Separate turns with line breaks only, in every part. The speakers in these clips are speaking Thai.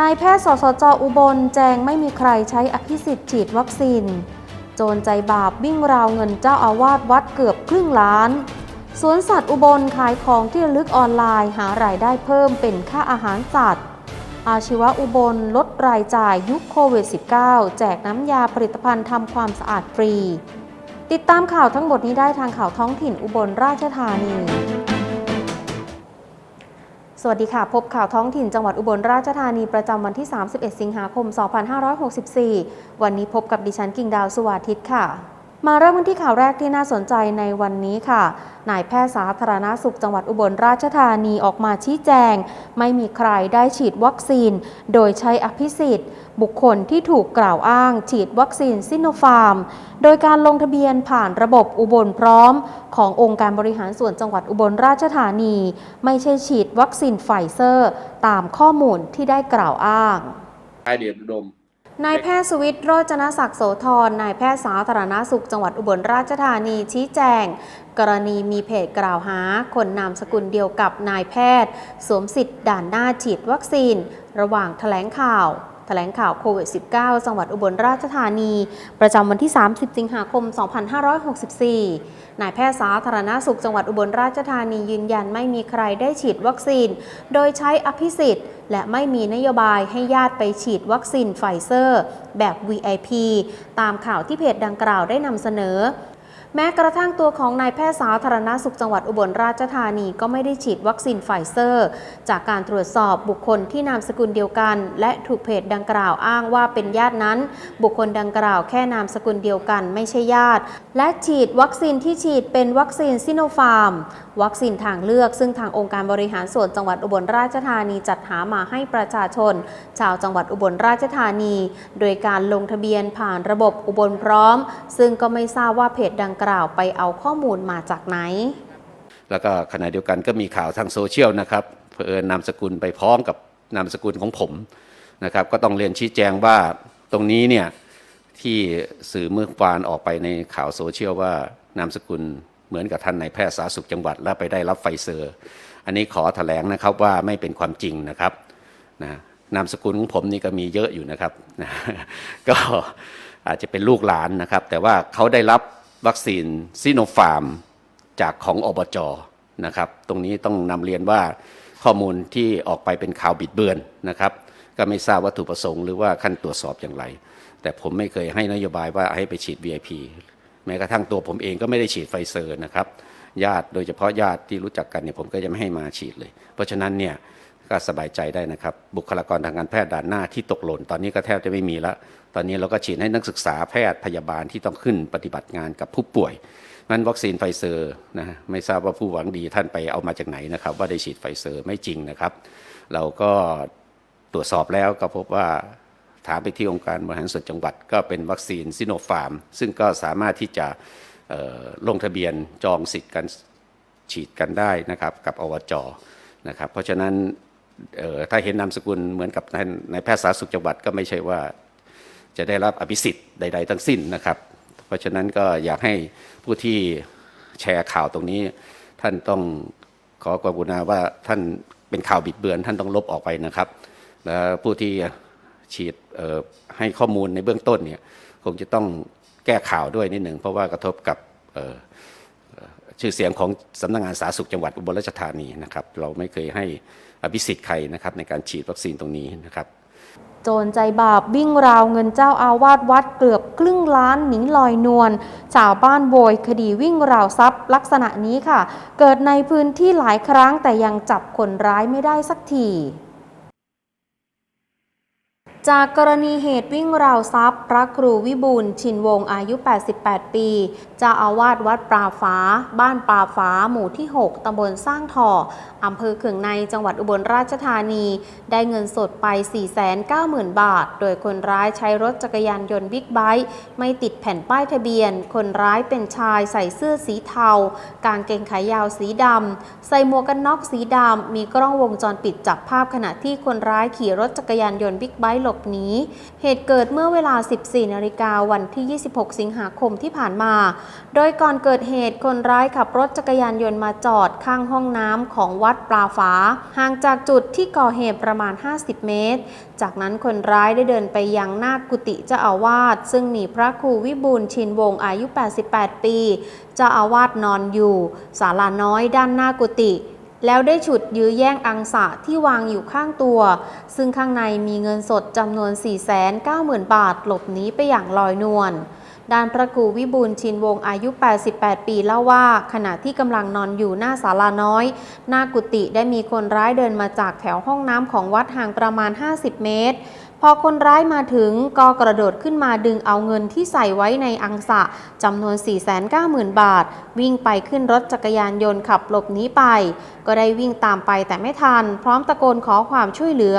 นายแพทย์ สสจ อุบล แจงไม่มีใครใช้อภิสิทธิ์ฉีดวัคซีน โจรใจบาปวิ่งราวเงินเจ้าอาวาสวัดเกือบครึ่งล้าน สวนสัตว์อุบลขายของที่ระลึกออนไลน์หารายได้เพิ่มเป็นค่าอาหารสัตว์ อาชีวะอุบลลดรายจ่ายยุคโควิด -19 แจกน้ำยาผลิตภัณฑ์ทำความสะอาดฟรี ติดตามข่าวทั้งหมดนี้ได้ทางข่าวท้องถิ่นอุบลราชธานี สวัสดีค่ะ พบข่าวท้องถิ่นจังหวัดอุบลราชธานีประจำวันที่ 31 สิงหาคม 2564 วันนี้พบกับดิฉันกิ่งดาวสุวาทิตค่ะ มาเริ่มกันที่ข่าวแรกที่น่าสนใจในวันนี้ค่ะ นายแพทย์สาธารณาสุขจังหวัดอุบลราชธานีออกมาชี้แจง ไม่มีใครได้ฉีดวัคซีน โดยใช้อภิสิทธิ์ บุคคลที่ถูกกล่าวอ้าง ฉีดวัคซีนซิโนฟาร์ม โดยการลงทะเบียนผ่านระบบอุบลพร้อม ขององค์การบริหารส่วนจังหวัดอุบลราชธานี ไม่ใช่ฉีดวัคซีนไฟเซอร์ ตามข้อมูลที่ได้กล่าวอ้าง
นายเดชอุดม
นายแพทย์สวิตโรจนศักดิ์โสธร นายแพทย์สาธารณาสุขจังหวัดอุบลราชธานีชี้แจง กรณีมีเพจกล่าวหา คนนามสกุลเดียวกับนายแพทย์ สวมสิทธิ์ด่านหน้าฉีดวัคซีน ระหว่างแถลงข่าวแถลงข่าวโควิด -19 จังหวัดอุบลราชธานี ประจำวันที่ 30 สิงหาคม 2564 นายแพทย์สาธารณาสุขจังหวัดอุบลราชธานียืนยันไม่มีใครได้ฉีดวัคซีน โดยใช้อภิสิทธิ์ และไม่มีนโยบายให้ญาติไปฉีดวัคซีนไฟเซอร์ แบบ VIP ตามข่าวที่เพจดังกล่าวได้นำเสนอ แม้กระทั่งตัวของนายแพทย์สาธารณาสุขจังหวัดอุบลราชธานีก็ไม่ได้ฉีดวัคซีนไฟเซอร์ จากการตรวจสอบบุคคลที่นามสกุลเดียวกัน และถูกเพจดังกล่าวอ้างว่าเป็นญาตินั้น บุคคลดังกล่าวแค่นามสกุลเดียวกันไม่ใช่ญาติ และฉีดวัคซีนที่ฉีดเป็นวัคซีนซิโนฟาร์ม วัคซีนทางเลือก ซึ่งทางองค์การบริหารส่วนจังหวัดอุบลราชธานีจัดหามาให้ประชาชน ชาวจังหวัดอุบลราชธานี โดยการลงทะเบียนผ่านระบบอุบลพร้อม ซึ่งก็ไม่ทราบว่าเพจดังกล่าวไปเอาข้อมูลมาจากไหน
แล้วก็ขณะเดียวกันก็มีข่าวทางโซเชียลนะครับเผอิญนามสกุลไปพร้อมกับนามสกุลของผมนะครับ ก็ต้องเรียนชี้แจงว่าตรงนี้เนี่ยที่สื่อเมื่อวานออกไปในข่าวโซเชียลว่านามสกุลเหมือนกับท่านนายแพทย์สาธารณสุขจังหวัดแล้วไปได้รับไฟเซอร์ อันนี้ขอแถลงนะครับว่าไม่เป็นความจริงนะครับนะนามสกุลของผมนี่ก็มีเยอะอยู่นะครับนะก็อาจจะเป็นลูกหลานนะครับ แต่ว่าเขาได้รับ วัคซีนซิโนฟาร์มจากของอบจนะครับตรงนี้ต้องนำเรียนว่าข้อมูลที่ออกไปเป็นข่าวบิดเบือนนะครับ ก็ไม่ทราบวัตถุประสงค์หรือว่าขั้นตรวจสอบอย่างไร แต่ผมไม่เคยให้นโยบายว่าให้ไปฉีด VIP แม้กระทั่งตัวผมเองก็ไม่ได้ฉีดไฟเซอร์นะครับ ญาติโดยเฉพาะญาติที่รู้จักกันเนี่ยผมก็จะไม่ให้มาฉีดเลย เพราะฉะนั้นเนี่ย ก็สบายใจได้นะครับ บุคลากรทางการแพทย์ด่านหน้าที่ตกหล่น ตอนนี้ก็แทบจะไม่มีแล้ว ตอนนี้เราก็ฉีดให้นักศึกษาแพทย์พยาบาลที่ต้องขึ้นปฏิบัติงานกับผู้ป่วยนั้นวัคซีนไฟเซอร์นะไม่ทราบว่าผู้หวังดีท่านไปเอามาจากไหนนะครับ ว่าได้ฉีดไฟเซอร์ไม่จริงนะครับ เราก็ตรวจสอบแล้วก็พบว่าถามไปที่องค์การบริหารส่วนจังหวัด ก็เป็นวัคซีนซิโนฟาร์ม ซึ่งก็สามารถที่จะลงทะเบียนจองสิทธิ์กันฉีดกันได้นะครับ กับอวจนะครับ เพราะฉะนั้น ถ้าเห็นนามสกุลเหมือนกับท่านายแพทย์สาธารณสุขจังหวัดก็ไม่ใช่ว่าจะได้รับอภิสิทธิ์ใด ๆ ทั้งสิ้นนะครับ เพราะฉะนั้นก็อยากให้ผู้ที่แชร์ข่าวตรงนี้ ท่านต้องขอกรุณาว่าท่านเป็นข่าวบิดเบือน ท่านต้องลบออกไปนะครับ และผู้ที่ฉีดออให้ข้อมูลในเบื้องต้นเนี่ยคงจะต้องแก้ข่าวด้วยนิดหนึ่งเพราะว่ากระทบกับออ ชื่อเสียงของสำนักงานสาธารณสุขจังหวัดอุบลราชธานีนะครับเราไม่เคยให้อภิสิทธิ์ใครนะครับในการฉีดวัคซีนตรงนี้นะครับ
โจรใจบาปวิ่งราวเงินเจ้าอาวาสวัดเกือบครึ่งล้านหนีลอยนวลชาวบ้านโวยคดีวิ่งราวทรัพย์ ลักษณะนี้ค่ะ เกิดในพื้นที่หลายครั้งแต่ยังจับคนร้ายไม่ได้สักที จากกรณีเหตุวิ่งราวทรัพย์ พระครูวิบูลชินวงศ์อายุ 88 ปีเจ้าอาวาสวัดปลาฟ้า บ้านปลาฟ้า หมู่ที่ 6 ตำบลสร้างทออำเภอเขืองในจังหวัดอุบลราชธานี ได้เงินสดไป 490,000 บาท โดยคนร้ายใช้รถจักรยานยนต์บิ๊กไบค์ไม่ติดแผ่นป้ายทะเบียน คนร้ายเป็นชายใส่เสื้อสีเทา กางเกงขายาวสีดำ ใส่หมวกกันน็อกสีดำ มีกล้องวงจรปิดจับภาพขณะที่คนร้ายขี่รถจักรยานยนต์บิ๊กไบค์หลบบหนี เหตุเกิดเมื่อเวลา 14 นาฬิกาวันที่ 26 สิงหาคมที่ผ่านมา โดยก่อนเกิดเหตุคนร้ายขับรถจักรยานยนต์มาจอดข้างห้องน้ำของวัดปลาฝาห่างจากจุดที่ก่อเหตุประมาณ 50 เมตร จากนั้นคนร้ายได้เดินไปยังหน้ากุฏิเจ้าอาวาสซึ่งมีพระครูวิบูลชินวงศ์อายุ 88 ปี เจ้าอาวาสนอนอยู่ ศาลาน้อยด้านหน้ากุฏิ แล้วได้ฉุดยื้อแย่งอังสะที่วางอยู่ข้างตัว ซึ่งข้างในมีเงินสดจำนวน 490,000 บาทหลบหนีไปอย่างลอยนวลด้านพระครูวิบูลชินวงศ์อายุ 88 ปีเล่าว่า ขณะที่กำลังนอนอยู่หน้าศาลาน้อย หน้ากุฏิได้มีคนร้ายเดินมาจากแถวห้องน้ำของวัดห่างประมาณ 50 เมตร อคนร้ายมาถึงก็กระโดดขึ้นมาดึงเอาเงินที่ใส่ไว้ในอังสะจำนวน 490,000 บาท วิ่งไปขึ้นรถจักรยานยนต์ขับหลบหนีไป ก็ได้วิ่งตามไปแต่ไม่ทัน พร้อมตะโกนขอความช่วยเหลือ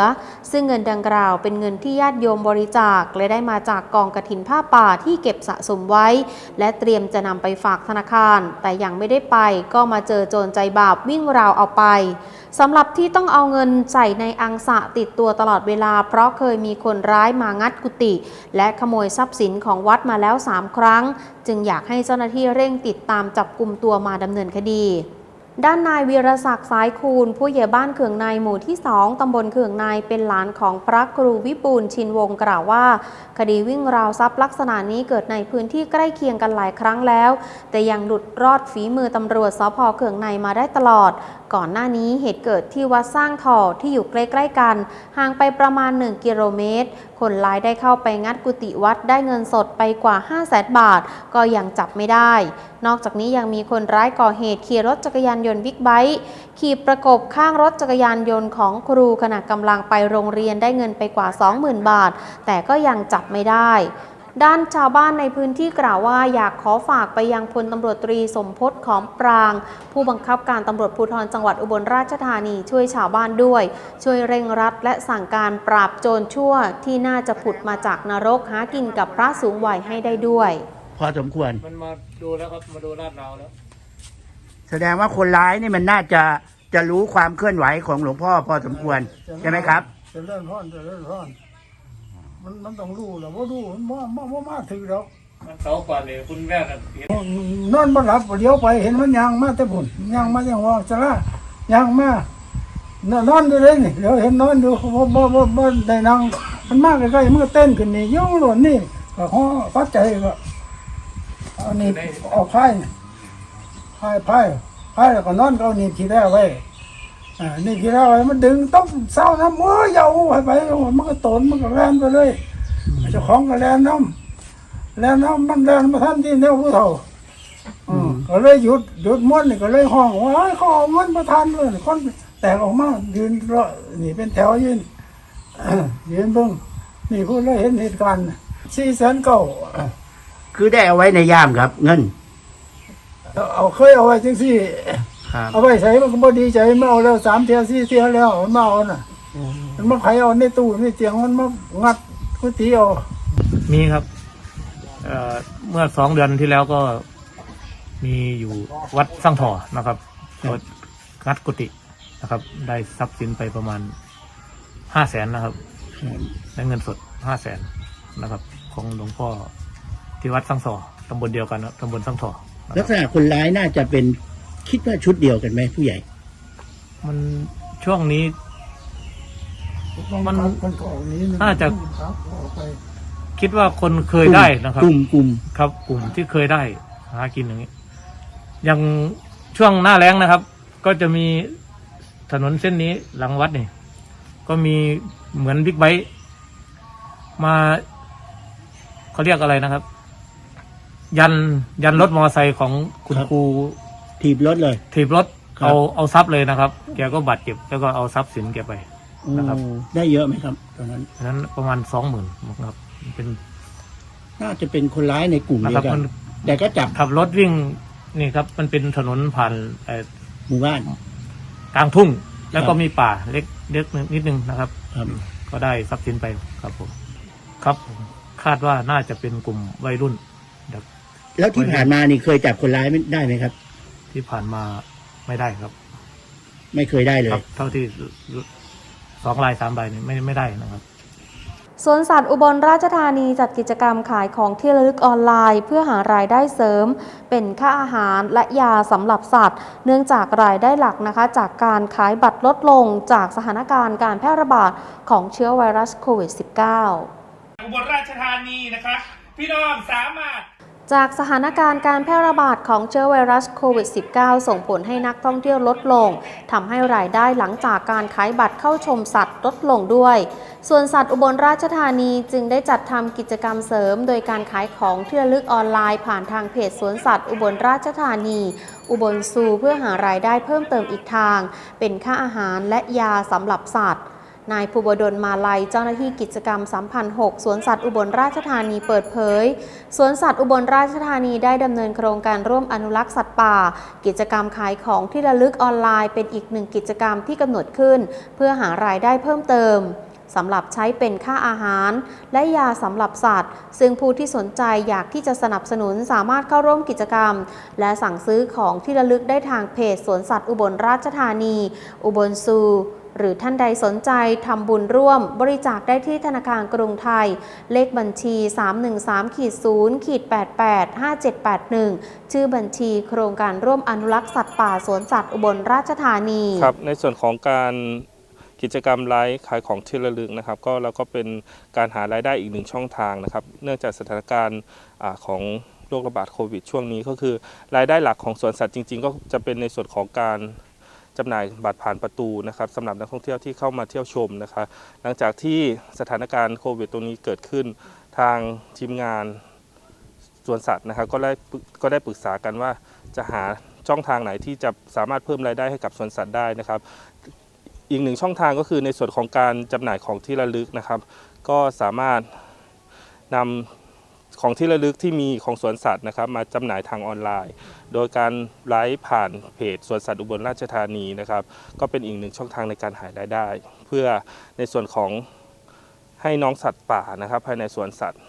ซึ่งเงินดังกล่าวเป็นเงินที่ญาติโยมบริจาคและได้มาจากกองกระถินผ้าป่าที่เก็บสะสมไว้ และเตรียมจะนำไปฝากธนาคาร แต่ยังไม่ได้ไปก็มาเจอโจรใจบาปวิ่งราวเอาไปสำหรับที่ต้องเอาเงินใส่ในอังสะติดตัวตลอดเวลา เพราะเคยมีคนร้ายมางัดกุฏิและขโมยทรัพย์สินของวัดมาแล้ว 3 ครั้ง จึงอยากให้เจ้าหน้าที่เร่งติดตามจับกลุ่มตัวมาดำเนินคดีด้านนายวีรศักดิ์สายคูณ ผู้ใหญ่บ้านเขืองในหมู่ที่ 2 ตำบลเขืองในเป็นหลานของพระครูวิปูลชินวงศ์กล่าวว่า คดีวิ่งราวทรัพย์ลักษณะนี้เกิดในพื้นที่ใกล้เคียงกันหลายครั้งแล้ว แต่ยังหลุดรอดฝีมือตำรวจสพเขืองในมาได้ตลอด ก่อนหน้านี้เหตุเกิดที่วัดสร้างถ่อที่อยู่ใกล้ๆกัน ห่างไปประมาณ 1 กิโลเมตร คนร้ายได้เข้าไปงัดกุฏิวัดได้เงินสดไปกว่า 5 0 0แสนบาท ก็ยังจับไม่ได้ นอกจากนี้ยังมีคนร้ายก่อเหตุขี่รถจักรยานยนต์บิ๊กไบค์ขี่ประกบข้างรถจักรยานยนต์ของครูขณะกำลังไปโรงเรียนได้เงินไปกว่า 20,000 บาท แต่ก็ยังจับไม่ได้ ด้านชาวบ้านในพื้นที่กล่าวว่าอยากขอฝากไปยังพลตำรวจตรีสมพศขอมปราง ผู้บังคับการตำรวจภูธรจังหวัดอุบลราชธานีช่วยชาวบ้านด้วย ช่วยเร่งรัดและสั่งการปราบโจรชั่วที่น่าจะผุดมาจากนรกหากินกับพระสูงวัยให้ได้ด้วย
พอสมควร
มันมาดูแล้วครับมาดูลาดเราแล้ว
แสดงว่าคนร้ายนี่มันน่าจะจะรู้ความเคลื่อนไหวของหลวงพ่อพอสมควร ใช่ไหมครับ
จะเลื่อนร้อนจะเลื่อนร้อน มันมันต้องรู้แหล้วว่ารู้มันว่ามาว่ามาถึงแล้ว
มันเขาก่อนเลยคุณแม่น่ะเห็น
นอนบ่หลับเลี้ยวไปเห็นมันยางมาแต่บุญยางมาอย่างว่าจะละยางมานอนนอนอยู่เลยนี่เดี๋ยวเห็นนอนอยู่บ่บ่บ่บ่ได้นั่งมันมากใกล้ๆมันก็เต้นขึ้นนี่ย่องหล่นนี่ก็ฮ้อฟัดใจก็เอานี่เอาไพ่ไพ่ไพ่ไพ่แล้วก็นอนก็เอานี่ทีแรกไว้ อ่านี่คืออะไรมันดึงต้องเศร้าน้ำมือยาวไปไปมันก็ตนมันก็แล่นไปเลยเจ้าของก็แล่นน้ำแล่นน้ำมันแล่นมาทันที่แนวผู้เฒ่าอืมก็เลยหยุดหยุดม้วนนี่ก็เลยห้องว่าเฮ้ยเขาเอามันมาทันเลยคนแตกออกมายืนรอนี่เป็นแถวยืนยืนเบิ่งนี่พูดแล้วเห็นเหตุการณ์สี่แสนเก้า
คือได้เอาไว้ในย่ามครับ เงิน
เอาเคยเอาไว้จังสี่
ครับ
เอาไว้ใส่มันก็บ่ดีใจมาเอาแล้วสามเทียสี่เทียแล้วมันมาเอาน่ะ มันมาไขเอาในตู้ในเตียงมันมางัดก๋วยเตี๋ยว
มีครับ เอ่อเมื่อสองเดือนที่แล้วก็มีอยู่วัดสร้างถ่อนะครับวัดงัดกุฏินะครับ ได้ทรัพย์สินไปประมาณห้าแสนนะครับได้เงินสดห้าแสนนะครับ ของหลวงพ่อที่วัดสร้างถ่อตำบลเดียวกันนะตำบลสร้างถ่อนะ
ลัก
ครับ
ษณะคนร้ายน่าจะเป็น คิดว่าชุดเดียวกันไหมผู้ใหญ่
มันช่วงนี้ มัน
มันก็ออกนี้
น่าจะ
ครับออกไป
คิดว่าคนเคยได้นะครับ
กลุ่มกลุ่ม
ครับ กลุ่มที่เคยได้หากินอย่างนี้อย่างช่วงหน้าแล้งนะครับ ก็จะมีถนนเส้นนี้หลังวัดนี่ก็มีเหมือนบิ๊กไบค์มาเขาเรียกอะไรนะครับ ยันยันรถมอเตอร์ไซค์ของคุณครู
ถีบรถเลย
ถีบรถ
ครับ
เอาเอาทรัพย์เลยนะครับ แกก็บาดเจ็บแล้วก็เอาทรัพย์สินแกไป นะครับ
โอ้ได้เยอะไหมครับตอนนั้น
อันนั้นประมาณสองหมื่นครับเป็น
น่าจะเป็นคนร้ายในกลุ่ม
นะ
เดี
ค
ย
รับ
วกั
มันน
แต่ก็จับ
ขับรถวิ่งนี่ครับ มันเป็นถนนผ่านเอ่อ
หมู่บ้าน
กลางทุ่ง แล้วก็
ครับ
มีป่าเล็กเล็กนิดนึงนะครับ
ครับ
ก็ได้ทรัพย์สินไปครับผม ครับผมคาดว่าน่าจะเป็นกลุ่มวัยรุ่นแบบ
แล้วที่ผ่านมานี่เคยจับคนร้ายไม่ได้ไหมครับ
ที่ผ่านมาไม่ได้ครับ
ไม่เคยได้เล
ครั
ย
บเท่าที่สองลายสามใบนี่ไม่ไม่ได้นะครับ
สวนสัตว์อุบลราชธานีจัดกิจกรรมขายของที่ระลึกออนไลน์ เพื่อหารายได้เสริม เป็นค่าอาหารและยาสำหรับสัตว์ เนื่องจากรายได้หลักนะคะ จากการขายบัตรลดลงจากสถานการณ์การแพร่ระบาดของเชื้อไวรัสโควิด -19
อุบลราชธานีนะคะ พี่น้องสามารถ
จากสถานการณ์การแพร่ระบาดของเชื้อไวรัสโควิด -19 ส่งผลให้นักท่องเที่ยวลดลงทำให้รายได้หลังจากการขายบัตรเข้าชมสัตว์ลดลงด้วย ส่วนสัตว์อุบลราชธานีจึงได้จัดทำกิจกรรมเสริม โดยการขายของที่ระลึกออนไลน์ผ่านทางเพจสวนสัตว์อุบลราชธานี อุบลซูเพื่อหารายได้เพิ่มเติมอีกทาง เป็นค่าอาหารและยาสำหรับสัตว์ นายภูบดลมาลัยเจ้าหน้าที่กิจกรรมสัมพันธ์6สวนสัตว์อุบลราชธานีเปิดเผย สวนสัตว์อุบลราชธานีได้ดำเนินโครงการร่วมอนุรักษ์สัตว์ป่า กิจกรรมขายของที่ระลึกออนไลน์เป็นอีกหนึ่งกิจกรรมที่กำหนดขึ้น เพื่อหารายได้เพิ่มเติมสำหรับใช้เป็นค่าอาหาร และยาสำหรับสัตว์ ซึ่งผู้ที่สนใจอยากที่จะสนับสนุนสามารถเข้าร่วมกิจกรรม และสั่งซื้อของที่ระลึกได้ทางเพจสวนสัตว์อุบลราชธานี อุบลซู หรือท่านใดสนใจทำบุญร่วมบริจาคได้ที่ธนาคารกรุงไทย เลขบัญชี 313ขีด0ขีด88 5781 ชื่อบัญชีโครงการร่วมอนุรักษ์สัตว์ป่าสวนสัตว์อุบลราชธานี
ครับในส่วนของการกิจกรรมไลฟ์ขายของที่ระลึกนะครับ ก็แล้วก็เป็นการหารายได้อีกหนึ่งช่องทางนะครับ เนื่องจากสถานการณ์ของโรคระบาดโควิดช่วงนี้ก็คือ รายได้หลักของสวนสัตว์จริง ๆ ก็จะเป็นในส่วนของการ จำหน่ายบัตรผ่านประตูนะครับสำหรับนักท่องเที่ยวที่เข้ามาเที่ยวชมนะครับหลังจากที่สถานการณ์โควิดตรงนี้เกิดขึ้นทางทีมงานสวนสัตว์นะครับก็ได้กก็ได้ปรึกษากันว่าจะหาช่องทางไหนที่จะสามารถเพิ่มรายได้ให้กับสวนสัตว์ได้นะครับ อีกหนึ่งช่องทางก็คือในส่วนของการจำหน่ายของที่ระลึกนะครับ ก็สามารถนำ ของที่ระลึกที่มีของสวนสัตว์นะครับ มาจำหน่ายทางออนไลน์ โดยการไลฟ์ผ่านเพจสวนสัตว์อุบลราชธานีนะครับ ก็เป็นอีกหนึ่งช่องทางในการหารายได้ เพื่อในส่วนของให้น้องสัตว์ป่านะครับ ภายในสวนสัตว์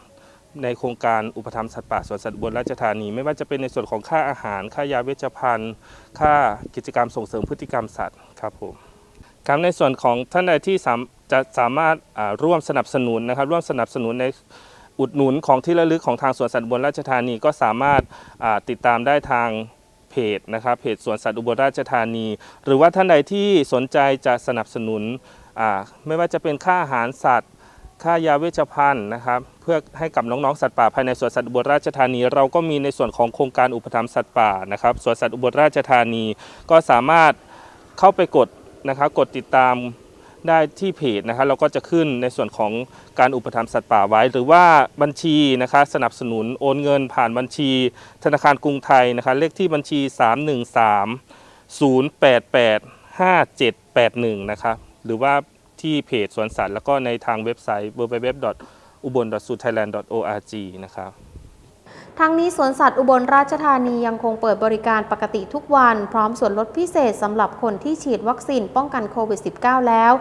ในโครงการอุปถัมภ์สัตว์ป่าสวนสัตว์อุบลราชธานี ไม่ว่าจะเป็นในส่วนของค่าอาหาร ค่ายาเวชภัณฑ์ ค่ากิจกรรมส่งเสริมพฤติกรรมสัตว์ครับผมครับในส่วนของท่านใดที่จะสามารถร่วมสนับสนุนนะครับ ร่วมสนับสนุนใน อุดหนุนของที่ระลึกของทางสวนสัตว์อุบลราชธานีก็สามารถติดตามได้ทางเพจนะครับเพจสวนสัตว์อุบลราชธานี หรือว่าท่านใดที่สนใจจะสนับสนุนไม่ว่าจะเป็นค่าอาหารสัตว์ ค่ายาเวชภัณฑ์นะครับเพื่อให้กับน้องๆสัตว์ป่าภายในสวนสัตว์อุบลราชธานี เราก็มีในส่วนของโครงการอุปถัมภ์สัตว์ป่านะครับสวนสัตว์อุบลราชธานีก็สามารถเข้าไปกดนะครับกดติดตาม ได้ที่เพจนะครับเราก็จะขึ้นในส่วนของการอุปถัมภ์สัตว์ป่าไว้ หรือว่าบัญชีนะครับสนับสนุนโอนเงินผ่านบัญชี ธนาคารกรุงไทยนะครับเลขที่บัญชี 313 088 5781 นะครับหรือว่าที่เพจสวนสัตว์แล้วก็ในทางเว็บไซต์ www.ubon.suthailand.org นะครับ
ทั้งนี้สวนสัตว์อุบลราชธานียังคงเปิดบริการปกติทุกวัน พร้อมส่วนลดพิเศษสำหรับคนที่ฉีดวัคซีนป้องกันโควิด -19 แล้ว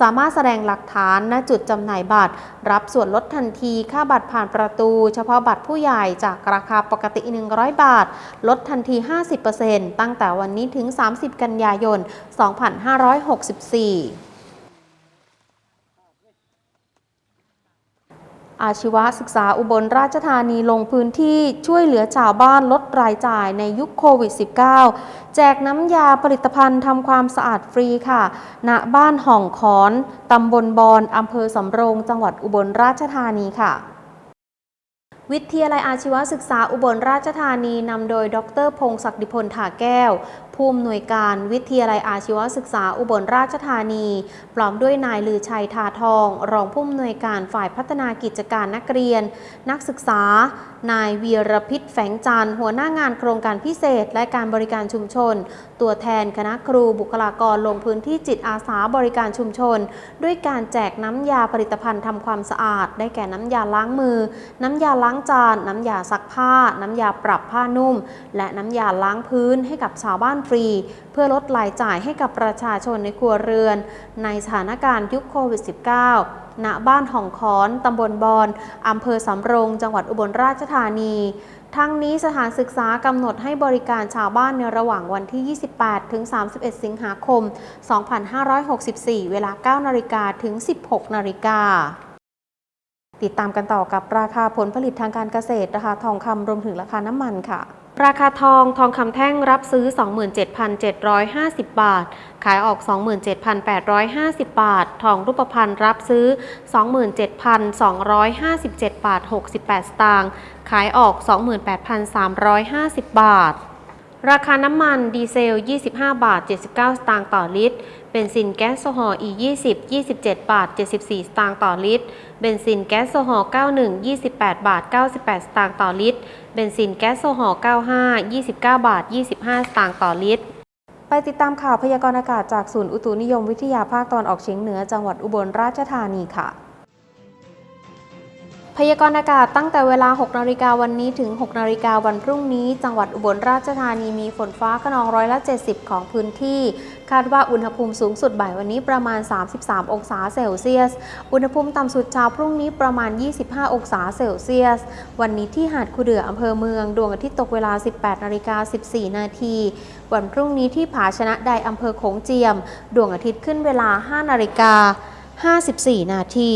สามารถแสดงหลักฐานณจุดจำหน่ายบัตร รับส่วนลดทันทีค่าบัตรผ่านประตู เฉพาะบัตรผู้ใหญ่จากราคาปกติ 100 บาท ลดทันที 50%ตั้งแต่วันนี้ถึง 30 กันยายน 2564 อาชีวศึกษาอุบลราชธานีลงพื้นที่ช่วยเหลือชาวบ้านลดรายจ่ายในยุคโควิด -19 แจกน้ำยาผลิตภัณฑ์ทำความสะอาดฟรีค่ะ ณ บ้านห่องขอนตำบลบอนอำเภอสำโรง จังหวัดอุบลราชธานีค่ะวิทยาลัยอาชีวศึกษาอุบลราชธานีนำโดย ดร พงศักดิพลถาแก้ว ผู้อำนวยการวิทยาลัยอาชีวศึกษาอุบลราชธานีพร้อมด้วยนายลือชัยทาทอง รองผู้อำนวยการฝ่ายพัฒนากิจการนักเรียน นักศึกษานายวีรพิษแฝงจันทร์หัวหน้างานโครงการพิเศษ และการบริการชุมชน ตัวแทนคณะครูบุคลากรลงพื้นที่จิตอาสาบริการชุมชน ด้วยการแจกน้ำยาผลิตภัณฑ์ทำความสะอาด ได้แก่น้ำยาล้างมือ น้ำยาล้างจาน น้ำยาซักผ้า น้ำยาปรับผ้านุ่ม และน้ำยาล้างพื้นให้กับชาวบ้านฟรี เพื่อลดรายจ่ายให้กับประชาชนในครัวเรือน ในสถานการณ์ยุคโควิด -19 ณบ้านห่องคอนตำบลบอนอำเภอสำโรง จังหวัดอุบลราชธานี ทั้งนี้สถานศึกษากำหนดให้บริการชาวบ้านในระหว่างวันที่ 28 ถึง 31 สิงหาคม 2564 เวลา 9 นาฬิกาถึง 16 นาฬิกาติดตามกันต่อกับราคาผลผลิตทางการเกษตร ราคาทองคำรวมถึงราคาน้ำมันค่ะ ราคาทองทองคำแท่งรับซื้อ 27,750 บาท ขายออก 27,850 บาท ทองรูปพรรณรับซื้อ 27,257 บาท 68 สตางค์ ขายออก 28,350 บาท ราคาน้ำมันดีเซล 25 บาท 79 สตางค์ต่อลิตร เบนซินแก๊สโซฮอล์ E20 27 บาท 74 สตางค์ต่อลิตร เบนซินแก๊สโซฮอล์ 91 28 บาท 98 สตางค์ต่อลิตร เบนซินแก๊สโซฮอล์ 95 29 บาท 25 สตางค์ต่อลิตร ไปติดตามข่าวพยากรณ์อากาศจากศูนย์อุตุนิยมวิทยาภาคตอนออกเฉียงเหนือจังหวัดอุบลราชธานีค่ะ พยากรณ์อากาศตั้งแต่เวลา 6 นาฬิกาวันนี้ถึง 6 นาฬิกาวันพรุ่งนี้ จังหวัดอุบลราชธานีมีฝนฟ้าขนองร้อยละ 70 ของพื้นที่ คาดว่าอุณหภูมิสูงสุดบ่ายวันนี้ประมาณ 33 องศาเซลเซียส อุณหภูมิต่ำสุดเช้าพรุ่งนี้ประมาณ 25 องศาเซลเซียส วันนี้ที่หาดคูเดืออำเภอเมือง ดวงอาทิตย์ตกเวลา 18 นาฬิกา 14 นาที วันพรุ่งนี้ที่ผาชนะใดอำเภอโขงเจียม ดวงอาทิตย์ขึ้นเวลา 5 นาฬิกา 54 นาที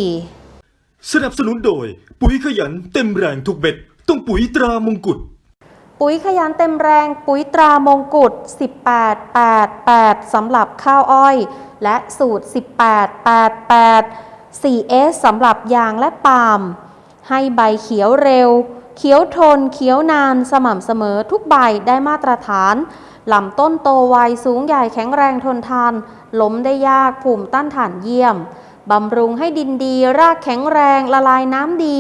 สนับสนุนโดย ปุ๋ยขยันเต็มแรงทุกเบ็ด ต้องปุ๋ยตรามงกุฎ
ปุ๋ยขยันเต็มแรงปุ๋ยตรามงกุฎ18 8 8สำหรับข้าวอ้อย และสูตร18 8 8 4S สำหรับยางและปาล์มให้ใบเขียวเร็ว เขียวทนเขียวนานสม่ำเสมอทุกใบได้มาตรฐานลำต้นโตไวสูงใหญ่แข็งแรงทนทาน ล้มได้ยากภูมิต้านทานเยี่ยม บำรุงให้ดินดี รากแข็งแรงละลายน้ำดี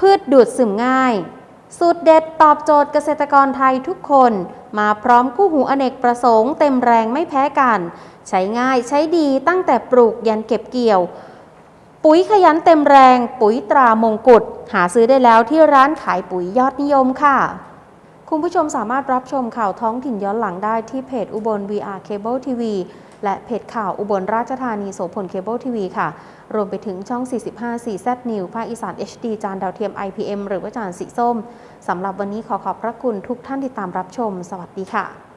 พืชดูดซึมง่าย สูตรเด็ดตอบโจทย์เกษตรกรไทยทุกคน มาพร้อมคู่หูอเนกประสงค์เต็มแรงไม่แพ้กัน ใช้ง่ายใช้ดีตั้งแต่ปลูกยันเก็บเกี่ยว ปุ๋ยขยันเต็มแรงปุ๋ยตรามงกุฎหาซื้อได้แล้วที่ร้านขายปุ๋ยยอดนิยมค่ะ คุณผู้ชมสามารถรับชมข่าวท้องถิ่นย้อนหลังได้ที่เพจอุบล VR Cable TV และเพจข่าวอุบลราชธานีโสพลเคเบิลทีวีค่ะ รวมไปถึงช่อง 45 4 Z New ภาคอีสาน HD จานดาวเทียม IPM หรือว่าจานสีส้ม สำหรับวันนี้ขอขอบพระคุณทุกท่านที่ตามรับชม สวัสดีค่ะ